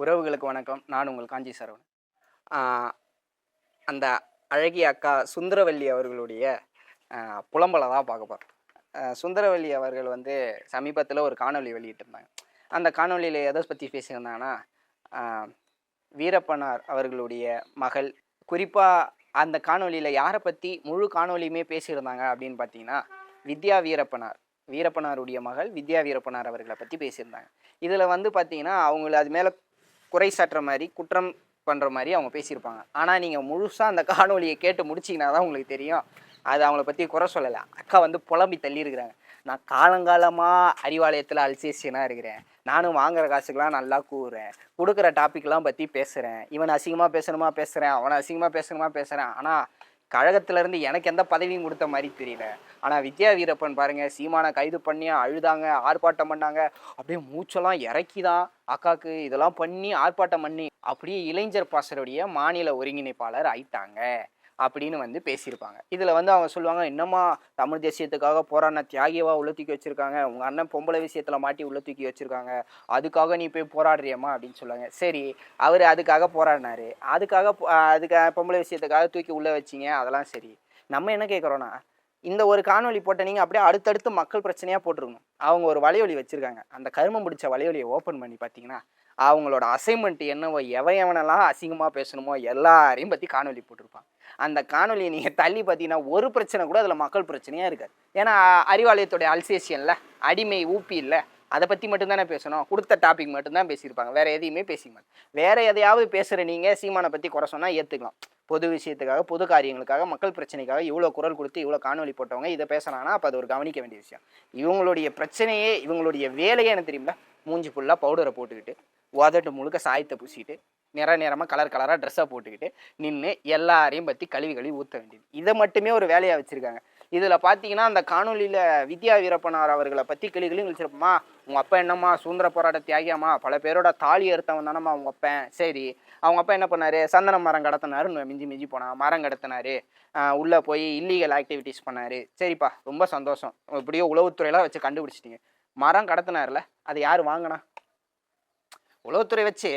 உறவுகளுக்கு வணக்கம். நான் உங்கள் காஞ்சி சரவணன். அந்த அழகிய அக்கா சுந்தரவல்லி அவர்களுடைய புலம்பலை தான் பார்க்க போகிறோம் சுந்தரவல்லி அவர்கள் வந்து சமீபத்தில் ஒரு காணொளி வெளியிட்டிருந்தாங்க. அந்த காணொளியில் எதை பற்றி பேசியிருந்தாங்கன்னா வீரப்பனார் அவர்களுடைய மகள். குறிப்பாக அந்த காணொளியில் யாரை பற்றி முழு காணொளியுமே பேசியிருந்தாங்க அப்படின்னு பார்த்தீங்கன்னா வித்யா வீரப்பனார். வீரப்பனாருடைய மகள் வித்யா வீரப்பனார் அவர்களை பற்றி பேசியிருந்தாங்க. இதில் வந்து பார்த்தீங்கன்னா அவங்கள அது மேலே குறை சாட்டுற மாதிரி குற்றம் பண்ணுற மாதிரி அவங்க பேசியிருப்பாங்க. ஆனால் நீங்கள் முழுசாக அந்த காணொலியை கேட்டு முடிச்சிங்கன்னா தான் உங்களுக்கு தெரியும். அது அவங்கள பற்றி குறை சொல்லலை. அக்கா வந்து புலம்பி தள்ளியிருக்கிறாங்க. நான் காலங்காலமாக அறிவாலயத்தில் அல்சேசியனாக இருக்கிறேன். நானும் வாங்குற காசுக்கெலாம் நல்லா கூறுறேன் கொடுக்குற டாப்பிக்லாம் பற்றி பேசுகிறேன் இவன் அசிங்கமாக பேசணுமா பேசுகிறேன் அவனை அசிங்கமாக பேசணுமா பேசுகிறேன் ஆனால் கழகத்திலேருந்து எனக்கு எந்த பதவியும் கொடுத்த மாதிரி தெரியல. ஆனால் வித்யா வீரப்பன் பாருங்கள் சீமானை கைது பண்ணி அழுதாங்க ஆர்ப்பாட்டம் பண்ணாங்க அப்படியே மூச்செல்லாம் இறக்கி தான் அக்காவுக்கு இதெல்லாம் பண்ணி ஆர்ப்பாட்டம் பண்ணி அப்படியே இளைஞர் பாசருடைய மாநில ஒருங்கிணைப்பாளர் ஆயிட்டாங்க. அப்படின்னு வந்து பேசியிருப்பாங்க. இதில் வந்து அவங்க சொல்லுவாங்க என்னம்மா தமிழ் தேசியத்துக்காக போராடின தியாகியவா உள்ள தூக்கி வச்சிருக்காங்க. உங்கள் அண்ணன் பொம்பளை விஷயத்தில் மாட்டி உள்ள தூக்கி வச்சிருக்காங்க. அதுக்காக நீ போய் போராடுறியம்மா அப்படின்னு சொல்லுவாங்க. சரி அவர் அதுக்காக போராடினாரு. அதுக்காக அதுக்காக பொம்பளை விஷயத்துக்காக தூக்கி உள்ளே வச்சிங்க அதெல்லாம் சரி. நம்ம என்ன கேட்குறோன்னா இந்த ஒரு காணொலி போட்ட நீங்கள் அப்படியே அடுத்தடுத்து மக்கள் பிரச்சனையாக போட்டிருக்கணும். அவங்க ஒரு வலையொலி வச்சுருக்காங்க. அந்த கருமம் பிடிச்ச வலையொலியை ஓப்பன் பண்ணி பார்த்தீங்கன்னா அவங்களோட அசைன்மெண்ட் என்னவோ எவன் எவனெல்லாம் அசிங்கமாக பேசணுமோ எல்லாரையும் பற்றி காணொலி போட்டிருப்பாங்க அந்த காணொலியை நீங்கள் தள்ளி பார்த்தீங்கன்னா ஒரு பிரச்சனை கூட அதில் மக்கள் பிரச்சனையாக இருக்காது. ஏன்னா அறிவாலயத்துடைய அல்சேஷனில் அடிமை ஊப்பி இல்லை அதை பற்றி மட்டும்தானே பேசணும். கொடுத்த டாபிக் மட்டும்தான் பேசியிருப்பாங்க. வேறு எதையுமே பேசிக்க மாட்டேன் வேற எதையாவது பேசுகிற நீங்கள் சீமானை பற்றி குறை சொன்னால் ஏற்றுக்கலாம் பொது விஷயத்துக்காக பொது காரியங்களுக்காக மக்கள் பிரச்சனைக்காக இவ்வளோ குரல் கொடுத்து இவ்வளோ காணொலி போட்டவங்க இதை பேசுனாங்கன்னா அப்போ அது ஒரு கவனிக்க வேண்டிய விஷயம். இவங்களுடைய பிரச்சனையே இவங்களுடைய வேலையே எனக்கு தெரியுமா மூஞ்சி ஃபுல்லாக பவுடரை போட்டுக்கிட்டு உதட்டு முழுக்க சாயத்தை பூசிட்டு நிற நிறமாக கலர் கலராக ட்ரெஸ்ஸாக போட்டுக்கிட்டு நின்று எல்லாரையும் பற்றி கழுவி கழுவி ஊற்ற வேண்டியது. இதை மட்டுமே ஒரு வேலையாக வச்சுருக்காங்க. இதில் பார்த்தீங்கன்னா அந்த காணொலியில் வித்யா வீரப்பனார் அவர்களை பற்றி கிளி கிளி வச்சிருப்போமா உங்கள் அப்பா என்னம்மா சுதந்திர போராட்ட தியாகியம்மா? பல பேரோட தாலி அறுத்தவன் தானம்மா அவங்க அப்பன் சரி அவங்க அப்பா என்ன பண்ணார்? சந்தன மரம் கடத்தினாருன்னு மிஞ்சி மிஞ்சி போனான் மரம் கடத்தினார். உள்ளே போய் இல்லீகல் ஆக்டிவிட்டீஸ் பண்ணாரு. சரிப்பா ரொம்ப சந்தோஷம். இப்படியோ உளவுத்துறையெல்லாம் வச்சு கண்டுபிடிச்சிட்டிங்க. மரம் கடத்தினார்ல அது யார் வாங்கினா? உளவுத்துறை வச்சு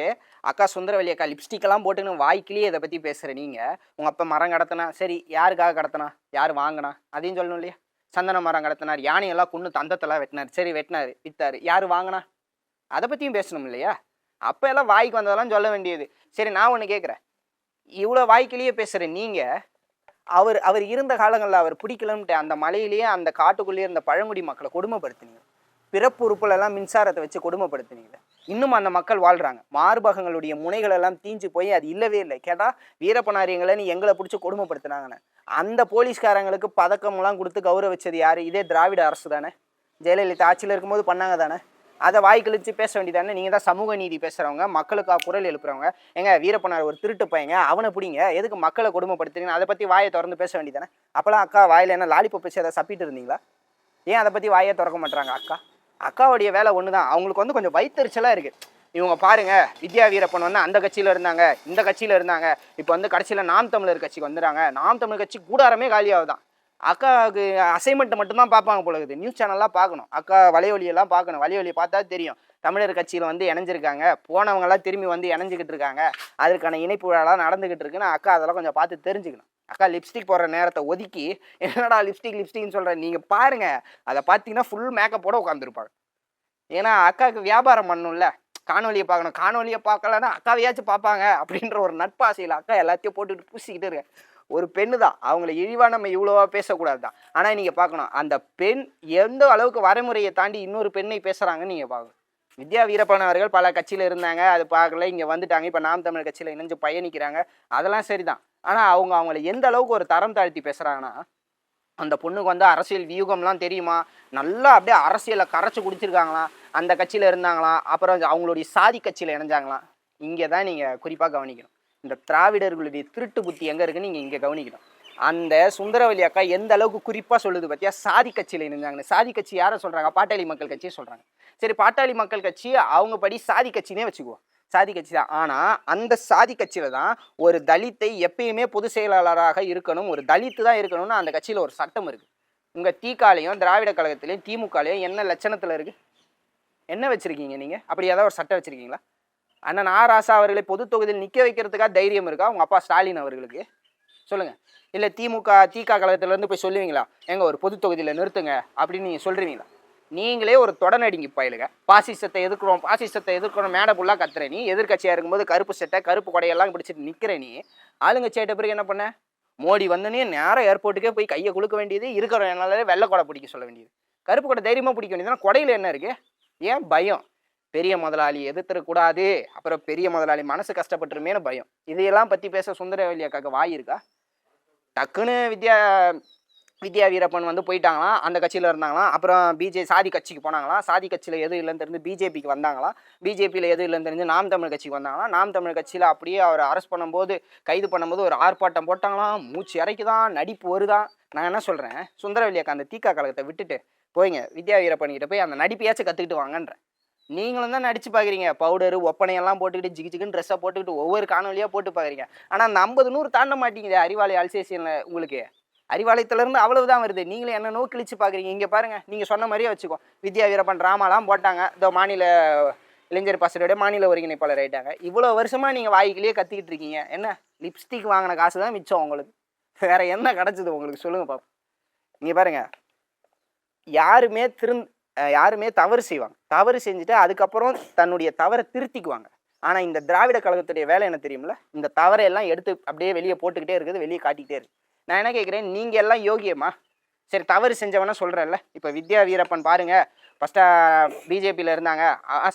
அக்கா சுந்தரவல்லி அக்கா லிப்ஸ்டிக்கெல்லாம் போட்டுன்னு வாய்க்கிலேயே இதை பற்றி பேசுகிற நீங்கள் உங்கள் அப்பா மரம் கடத்தினா சரி யாருக்காக கடத்தினா? யார் வாங்கினா? அதையும் சொல்லணும் இல்லையா? சந்தன மரம் கடத்தினார் யானையெல்லாம் கொண்டு தந்தத்தெல்லாம் வெட்டினார். சரி வெட்டினார் விற்றார் யார் வாங்கினா? அதை பற்றியும் பேசணும் இல்லையா? அப்போ எல்லாம் வாய்க்கு வந்ததெல்லாம் சொல்ல வேண்டியது. சரி நான் ஒன்று கேட்குறேன் இவ்வளோ வாய்க்கிலேயே பேசுகிற நீங்கள் அவர் அவர் இருந்த காலங்களில் அவர் பிடிக்கலன்ட்டு அந்த மலையிலேயே அந்த காட்டுக்குள்ளேயே இருந்த பழங்குடி மக்களை கொடுமைப்படுத்துனீங்க. பிறப்பு உறுப்புலெல்லாம் மின்சாரத்தை வச்சு கொடுமைப்படுத்துனீங்க. இன்னும் அந்த மக்கள் வாழ்கிறாங்க மார்பகங்களுடைய முனைகள் எல்லாம் தீஞ்சு போய் அது இல்லவே இல்லை. கேட்டால் வீரப்பனாரியங்களை எங்களை பிடிச்சி கொடுமைப்படுத்துனாங்கன்னு. அந்த போலீஸ்காரங்களுக்கு பதக்கம்லாம் கொடுத்து கௌரவிச்சது யார்? இதே திராவிட அரசு தானே. ஜெயலலிதா ஆட்சியில் இருக்கும்போது பண்ணாங்க தானே. அதை வாய்க்கழிச்சு பேச வேண்டியதானே? நீங்கள் தான் சமூக நீதி பேசுகிறவங்க மக்களுக்காக குரல் எழுப்புறவங்க. எங்க வீரப்பனார் ஒரு திருட்டு பையங்க அவனை பிடிங்க. எதுக்கு மக்களை கொடுமைப்படுத்துறீங்க? அதை பற்றி வாயை திறந்து பேச வேண்டியதானே? அப்போலாம் அக்கா வாயில் என்ன லாலிபப் பேசி அதை சப்பிட்டு இருந்தீங்களா? ஏன் அதை பற்றி வாயை திறக்க மாட்டுறாங்க அக்கா? அக்காவுடைய வேலை ஒன்று தான் அவங்களுக்கு வந்து கொஞ்சம் வயிற்றுச்சலாக இருக்குது இவங்க பாருங்க வித்யா வீரப்பன் வந்து அந்த கட்சியில் இருந்தாங்க இந்த கட்சியில் இருந்தாங்க. இப்போ வந்து கடைசியில் நாம் தமிழர் கட்சிக்கு வந்துடுறாங்க. நாம் தமிழர் கட்சி கூடாரமே காலியாகுதான் அக்காவுக்கு அசைன்மெண்ட்டை மட்டும்தான் பார்ப்பாங்க போல இருக்குது. நியூஸ் சேனல்லாம் பார்க்கணும். அக்கா வலையொலியெல்லாம் பார்க்கணும். வலையொலியை பார்த்தா தெரியும். தமிழர் கட்சியில் வந்து இணைஞ்சிருக்காங்க. போனவங்கெல்லாம் திரும்பி வந்து இணைஞ்சிக்கிட்டு இருக்காங்க. அதற்கான இணைப்பு விழாலாம் நடந்துக்கிட்டு இருக்குன்னு அக்கா அதெல்லாம் கொஞ்சம் பார்த்து தெரிஞ்சுக்கணும். அக்கா லிப்ஸ்டிக் போடுற நேரத்தை ஒதுக்கி என்னடா லிப்ஸ்டிக் லிப்ஸ்டிக்னு சொல்கிறேன் நீங்கள் பாருங்கள் அதை பார்த்தீங்கன்னா ஃபுல் மேக்கப்போட உட்காந்துருப்பாங்க ஏன்னா அக்காவுக்கு வியாபாரம் பண்ணணும்ல காணொலியை பார்க்கணும். காணொலியை பார்க்கலன்னா அக்காவையாச்சும் பார்ப்பாங்க அப்படின்ற ஒரு நட்பாசையில் அக்கா எல்லாத்தையும் போட்டுட்டு பூசிக்கிட்டு இருக்கேன். ஒரு பெண்ணு தான் அவங்கள இழிவாக நம்ம இவ்வளோவா பேசக்கூடாது தான் ஆனால் நீங்கள் பார்க்கணும். அந்த பெண் எந்த அளவுக்கு வரைமுறையை தாண்டி இன்னொரு பெண்ணை பேசுகிறாங்கன்னு நீங்கள் பார்க்கணும். வித்யா வீரப்பன் அவர்கள் பல கட்சியில் இருந்தாங்க. அது பார்க்கல. இங்கே வந்துட்டாங்க. இப்போ நாம் தமிழ் கட்சியில் இணைஞ்சு பயணிக்கிறாங்க. அதெல்லாம் சரிதான். ஆனால் அவங்க அவங்கள எந்த அளவுக்கு ஒரு தரம் தாழ்த்தி பேசுகிறாங்கன்னா அந்த பொண்ணுக்கு வந்து அரசியல் வியூகம்லாம் தெரியுமா? நல்லா அப்படியே அரசியலை கரைச்சி குடிச்சிருக்காங்களாம். அந்த கட்சியில் இருந்தாங்களாம். அப்புறம் அவங்களுடைய சாதி கட்சியில் இணைஞ்சாங்களாம். இங்கே தான் நீங்கள் குறிப்பாக கவனிக்கணும். இந்த திராவிடர்களுடைய திருட்டு புத்தி எங்கே இருக்குன்னு நீங்கள் இங்கே கவனிக்கணும். அந்த சுந்தரவல்லி அக்கா எந்த அளவுக்கு குறிப்பாக சொல்லுது பார்த்தியா சாதி கட்சியில் இருந்தாங்கன்னு சாதி கட்சி யாரை சொல்கிறாங்க பாட்டாளி மக்கள் கட்சியை சொல்கிறாங்க சரி பாட்டாளி மக்கள் கட்சி அவங்க படி சாதி கட்சினே வச்சுக்குவோம். சாதி கட்சி தான். ஆனால் அந்த சாதி கட்சியில் தான் ஒரு தலித்தை எப்பயுமே பொதுச் செயலாளராக இருக்கணும். ஒரு தலித்து தான் இருக்கணும்னு அந்த கட்சியில் ஒரு சட்டம் இருக்குது உங்கள் தீக்காலையும் திராவிட கழகத்திலையும் திமுகலையும் என்ன லட்சணத்தில் இருக்குது என்ன வச்சுருக்கீங்க நீங்கள் அப்படி ஏதாவது ஒரு சட்டம் வச்சுருக்கீங்களா? அண்ணன் ஆராசா அவர்களை பொது தொகுதியில் நிற்க வைக்கிறதுக்காக தைரியம் இருக்கா? உங்கள் அப்பா ஸ்டாலின் அவர்களுக்கு? சொல்லுங்கள் இல்லை திமுக திக கழகத்திலேருந்து போய் சொல்லுவீங்களா? எங்கள் ஒரு பொது தொகுதியில் நிறுத்துங்க அப்படின்னு நீங்கள் சொல்கிறீங்களா நீங்களே ஒரு தொடநடிங்க பயிலுங்க. பாசிசத்தை எதிர்க்கிறோம் பாசிசத்தை எதிர்க்கிறோம் மேடை ஃபுல்லாக கத்துற நீ. எதிர்க்கட்சியாக இருக்கும்போது கருப்பு சட்டை கருப்பு கொடையெல்லாம் பிடிச்சிட்டு நிற்கிற நீ. ஆளுங்கட்சியாயிட்ட பிறகு என்ன பண்ண? மோடி வந்தனே நேரம் ஏர்போர்ட்டுக்கே போய் கையை கொடுக்க வேண்டியது இருக்கிற என்னாலே வெள்ளை கொடை பிடிக்க சொல்ல வேண்டியது. கருப்பு கொடை தைரியமாக பிடிக்க வேண்டியது. கொடையில் என்ன இருக்கு? ஏன்? பயம். பெரிய முதலாளி எதிர்த்துடக்கூடாது அப்புறம் பெரிய முதலாளி மனசு கஷ்டப்பட்டுருமேனு பயம். இதையெல்லாம் பற்றி பேச சுந்தரவல்லி அக்காக்கு வாய் இருக்கா? டக்குன்னு வித்யா வித்யா வீரப்பன் வந்து போயிட்டாங்களாம். அந்த கட்சியில் இருந்தாங்களாம். அப்புறம் பிஜே சாதி கட்சிக்கு போனாங்களாம். சாதி கட்சியில் எதுவும் இல்லைன்னு தெரிஞ்சு பிஜேபிக்கு வந்தாங்களாம். பிஜேபியில் எதுவும் இல்லைன்னு தெரிஞ்சு நாம் தமிழ் கட்சிக்கு வந்தாங்களாம். நாம் தமிழ் கட்சியில் அப்படியே அவர் அரெஸ்ட் பண்ணும்போது கைது பண்ணும்போது ஒரு ஆர்ப்பாட்டம் போட்டாங்களாம். மூச்சு இறைக்குதான் நடிப்பு வருதான். நான் என்ன சொல்கிறேன் சுந்தரவல்லி அந்த தீக்கா கழகத்தை விட்டுட்டு போய்ங்க. வித்யா வீரப்பன்கிட்ட போய் அந்த நடிப்பையாச்சும் கற்றுக்கிட்டு வாங்கன்றேன். நீங்களும் தான் நடிச்சு பார்க்குறீங்க பவுடரு ஒப்பனையெல்லாம் போட்டுக்கிட்டு ஜிக்கு ஜிகுன்னு ட்ரெஸ்ஸை போட்டுக்கிட்டு ஒவ்வொரு காணொலியாக போட்டு பார்க்குறீங்க ஆனால் அந்த ஐம்பது நூறு தாண்ட மாட்டேங்குது அறிவாளி அல்சேஷனில் உங்களுக்கு? அறிவாளையத்துலேருந்து அவ்வளவு தான் வருது. நீங்களே என்ன நோக்கிழிச்சு பார்க்குறீங்க இங்கே பாருங்கள் நீங்கள் சொன்ன மாதிரியே வச்சுக்கோ. வித்யா வீரப்பன் ட்ராமாலாம் போட்டாங்க. இந்த மாநில இளைஞர் பாசறையோட மாநில ஒருங்கிணைப்பாளர் ஆயிட்டாங்க. இவ்வளோ வருஷமாக நீங்கள் வாய்க்கிலேயே கத்திக்கிட்டு இருக்கீங்க. என்ன? லிப்ஸ்டிக் வாங்கின காசு தான் மிச்சம் உங்களுக்கு. வேற என்ன கிடச்சிது உங்களுக்கு? சொல்லுங்கள் பாப்போம். நீங்கள் பாருங்க. யாருமே திருந் யாருமே தவறு செய்வாங்க. தவறு செஞ்சுட்டு அதுக்கப்புறம் தன்னுடைய தவறை திருத்திக்குவாங்க. ஆனால் இந்த திராவிட கழகத்துடைய வேலை என்ன தெரியுமில்ல இந்த தவறையெல்லாம் எடுத்து அப்படியே வெளியே போட்டுக்கிட்டே இருக்குது வெளியே காட்டிக்கிட்டே இருக்குது நான் என்ன கேட்குறேன் நீங்கள் எல்லாம் யோகியமா சரி தவறு செஞ்சவனா சொல்கிறேன்ல இப்போ வித்யா வீரப்பன் பாருங்கள் ஃபஸ்ட்டாக பிஜேபியில் இருந்தாங்க.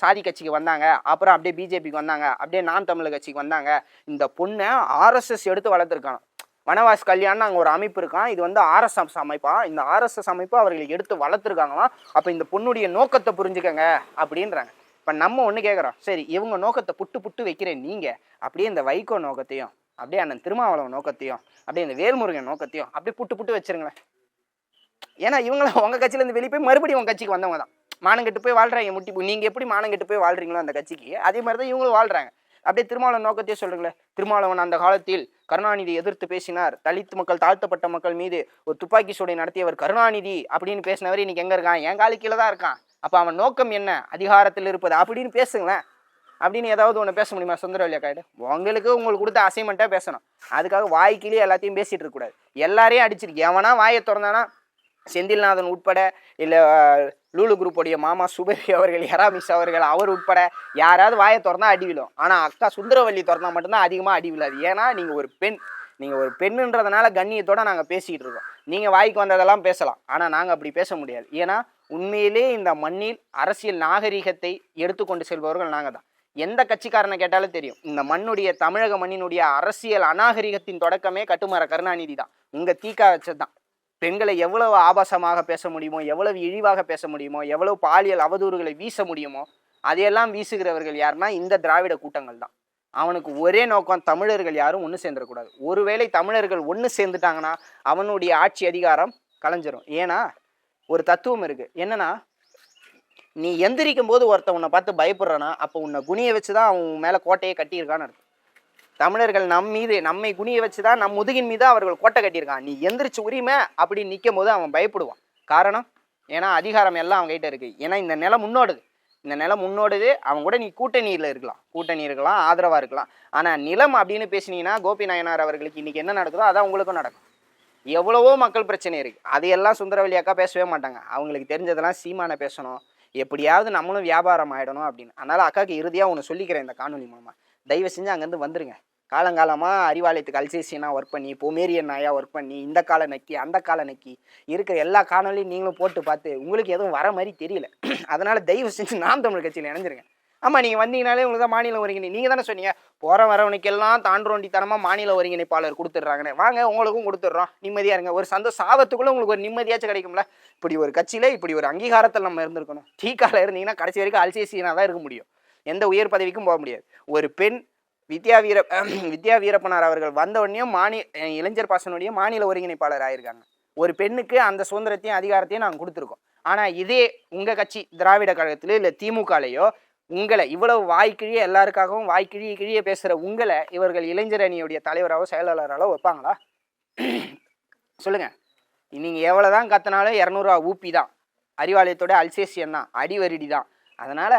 சாதி கட்சிக்கு வந்தாங்க. அப்புறம் அப்படியே பிஜேபிக்கு வந்தாங்க. அப்படியே நாம் தமிழர் கட்சிக்கு வந்தாங்க. இந்த பொண்ணை ஆர்எஸ்எஸ் எடுத்து வளர்த்துருக்கான் வனவாஸ் கல்யாணம் அங்கே ஒரு அமைப்பு இருக்கான். இது வந்து ஆர்எஸ்எஸ் அமைப்பா? இந்த ஆர்எஸ்எஸ் அமைப்பு அவர்களை எடுத்து வளர்த்துருக்காங்களாம். அப்போ இந்த பொண்ணுடைய நோக்கத்தை புரிஞ்சுக்கங்க அப்படின்றாங்க. இப்போ நம்ம ஒன்று கேட்குறோம் சரி இவங்க நோக்கத்தை புட்டு புட்டு வைக்கிறேன் நீங்கள் அப்படியே இந்த வைகோ நோக்கத்தையும் அப்படியே அண்ணன் திருமாவளவன் நோக்கத்தையும் அப்படியே இந்த வேல்முருகன் நோக்கத்தையும் அப்படியே புட்டு புட்டு வச்சுருங்களேன். ஏன்னா இவங்கள உங்கள் கட்சியிலேருந்து வெளியே போய் மறுபடியும் உங்கள் கட்சிக்கு வந்தவங்க தான். மானங்கெட்டு போய் வாழ்கிறாங்க முட்டி நீங்கள் எப்படி மானங்கெட்டு போய் வாழ்கிறீங்களோ அந்த கட்சிக்கு அதே மாதிரி தான் இவங்களும் வாழ்கிறாங்க அப்படியே திருமாவளவன் நோக்கத்தையே சொல்றீங்களே திருமாவளவன் அந்த காலத்தில் கருணாநிதி எதிர்த்து பேசினார். தலித் மக்கள் தாழ்த்தப்பட்ட மக்கள் மீது ஒரு துப்பாக்கி சூடை நடத்தியவர் கருணாநிதி அப்படின்னு பேசினவர் இன்னைக்கு எங்க இருக்கான்? என் காலு கீழே தான் இருக்கான். அப்ப அவன் நோக்கம் என்ன? அதிகாரத்தில் இருப்பது. அப்படின்னு பேசுங்களேன். அப்படின்னு ஏதாவது ஒன்று பேச முடியுமா சுந்தரவழியா அக்காயிட்டு உங்களுக்கு உங்களுக்கு கொடுத்த அசைன்மெண்ட்டாக பேசணும். அதுக்காக வாய்க்கிலேயே எல்லாத்தையும் பேசிட்டு இருக்கக்கூடாது. எல்லாரையும் அடிச்சிருக்கு எவனா வாயை திறந்தானா? செந்தில்நாதன் உட்பட இல்லை லூலு குரூப்புடைய மாமா சுபரி அவர்கள் ஹெராமிஸ் அவர்கள் அவர் உட்பட யாராவது வாயை திறந்தா அடி விழும். ஆனால் அக்கா சுந்தரவல்லி திறந்தா மட்டும்தான் அதிகமாக அடி விழாது. ஏன்னா நீங்கள் ஒரு பெண் நீங்கள் ஒரு பெண்ணுன்றதுனால கண்ணியத்தோட நாங்கள் பேசிக்கிட்டு இருக்கோம். நீங்கள் வாய்க்கு வந்ததெல்லாம் பேசலாம். ஆனால் நாங்கள் அப்படி பேச முடியாது. ஏன்னா உண்மையிலே இந்த மண்ணில் அரசியல் நாகரிகத்தை எடுத்துக்கொண்டு செல்பவர்கள் நாங்கள் தான். எந்த கட்சிக்காரனை கேட்டாலும் தெரியும் இந்த மண்ணுடைய தமிழக மண்ணினுடைய அரசியல் அநாகரிகத்தின் தொடக்கமே கட்டுமர கருணாநிதி தான். உங்கள் தீக்கா வச்சது தான் பெண்களை எவ்வளவு ஆபாசமாக பேச முடியுமோ எவ்வளவு இழிவாக பேச முடியுமோ எவ்வளவு பாலியல் அவதூறுகளை வீச முடியுமோ அதையெல்லாம் வீசுகிறவர்கள் யாருன்னா இந்த திராவிட கூட்டங்கள் தான். அவனுக்கு ஒரே நோக்கம் தமிழர்கள் யாரும் ஒன்று சேர்ந்துடக்கூடாது. ஒருவேளை தமிழர்கள் ஒன்று சேர்ந்துட்டாங்கன்னா அவனுடைய ஆட்சி அதிகாரம் கலைஞ்சிரும். ஏன்னா ஒரு தத்துவம் இருக்குது என்னன்னா நீ எந்திரிக்கும் போது ஒருத்தன் உன்னை பார்த்து பயப்படுறானா அப்போ உன்னை குனியை வச்சு தான் அவன் மேலே கோட்டையை கட்டியிருக்கான்னு அர்த்தம். தமிழர்கள் நம் மீது நம்மை குனிய வச்சு தான் நம் முதுகின் மீது அவர்கள் கோட்டை கட்டியிருக்கான் நீ எந்திரிச்சு உரிமை அப்படி நிற்கும் போது அவன் பயப்படுவான். காரணம்? ஏன்னா அதிகாரம் எல்லாம் அவங்க கிட்ட இருக்குது ஏன்னா இந்த நிலம் முன்னோடுது. இந்த நிலம் முன்னோடுது. அவங்க கூட நீ கூட்டணியில் இருக்கலாம். கூட்டணி இருக்கலாம் ஆதரவாக இருக்கலாம். ஆனால் நிலம் அப்படின்னு பேசினீங்கன்னா கோபி நாயனார் அவர்களுக்கு இன்றைக்கி என்ன நடக்குதோ அதான் உங்களுக்கும் நடக்கும். எவ்வளவோ மக்கள் பிரச்சனை இருக்குது அதையெல்லாம் சுந்தரவல்லி அக்கா பேசவே மாட்டாங்க. அவங்களுக்கு தெரிஞ்சதெல்லாம் சீமான பேசணும். எப்படியாவது நம்மளும் வியாபாரம் ஆகிடணும் அப்படின்னு. அதனால் அக்காவுக்கு இறுதியாக ஒன்று சொல்லிக்கிறேன் இந்த காணொலி மூலமாக தயவு செஞ்சு அங்கேருந்து வந்துருங்க. காலங்காலமாக அறிவாலயத்துக்கு அல்சேசியனாக ஒர்க் பண்ணி பொமேரியன் நாயாக ஒர்க் பண்ணி இந்த கால நக்கி அந்த கால நக்கி இருக்கிற எல்லா காணொலியும் நீங்களும் போட்டு பார்த்து உங்களுக்கு எதுவும் வர மாதிரி தெரியல. அதனால் தயவு செஞ்சு நாம் தமிழ் கட்சியில் இணைஞ்சிருங்க. ஆமாம் நீங்கள் வந்தீங்கனாலே உங்களுக்கு தான் மாநில ஒருங்கிணை நீங்கள் தானே சொன்னீங்க போகிற வரவனுக்கெல்லாம் தாண்டோண்டித்தனமாக மாநில ஒருங்கிணைப்பாளர் கொடுத்துட்றாங்கன்னு. வாங்க உங்களுக்கும் கொடுத்துட்றோம். நிம்மதியாக இருங்க. ஒரு சந்த சாவத்துக்குள்ளே உங்களுக்கு ஒரு நிம்மதியாச்சும் கிடைக்கும்ல. இப்படி ஒரு கட்சியில் இப்படி ஒரு அங்கீகாரத்தில் நம்ம இருந்திருக்கணும். டீக்கால இருந்தீங்கன்னா கடைசி வரைக்கும் அல்சேசியனாக தான் இருக்க முடியும். எந்த உயர் பதவிக்கும் போக முடியாது. ஒரு பெண் வித்யா வீர வித்யா வீரப்பனார் அவர்கள் வந்த மாநில இளைஞர் பாசனுடைய மாநில ஒருங்கிணைப்பாளர் ஆயிருக்காங்க. ஒரு பெண்ணுக்கு அந்த சுதந்திரத்தையும் அதிகாரத்தையும் நாங்கள் கொடுத்துருக்கோம். ஆனால் இதே உங்கள் கட்சி திராவிட கழகத்திலயோ இல்லை திமுகலையோ உங்களை இவ்வளவு வாய்க்கிழிய எல்லாருக்காகவும் வாய்க்கிழிய கிழிய பேசுகிற உங்களை இவர்கள் இளைஞர் அணியுடைய தலைவராகவோ செயலாளராகவோ வைப்பாங்களா? சொல்லுங்கள் நீங்கள் எவ்வளோ தான் கத்தினாலும் இரநூறுவா ஊப்பி தான். அறிவாலயத்தோட அல்சேசியன் தான் அடிவரிடி தான். அதனால்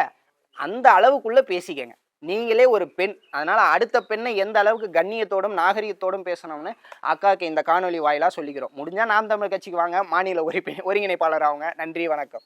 அந்த அளவுக்குள்ளே பேசிக்கங்க. நீங்களே ஒரு பெண். அதனால் அடுத்த பெண்ணை எந்த அளவுக்கு கண்ணியத்தோடும் நாகரிகத்தோடும் பேசணும்னு அக்காவுக்கு இந்த காணொலி வாயிலாக சொல்லிக்கிறோம். முடிஞ்சால் நாம் தமிழ் கட்சிக்கு வாங்க. மாநில ஒருங்கிணைப்பாளர் அவங்க நன்றி வணக்கம்.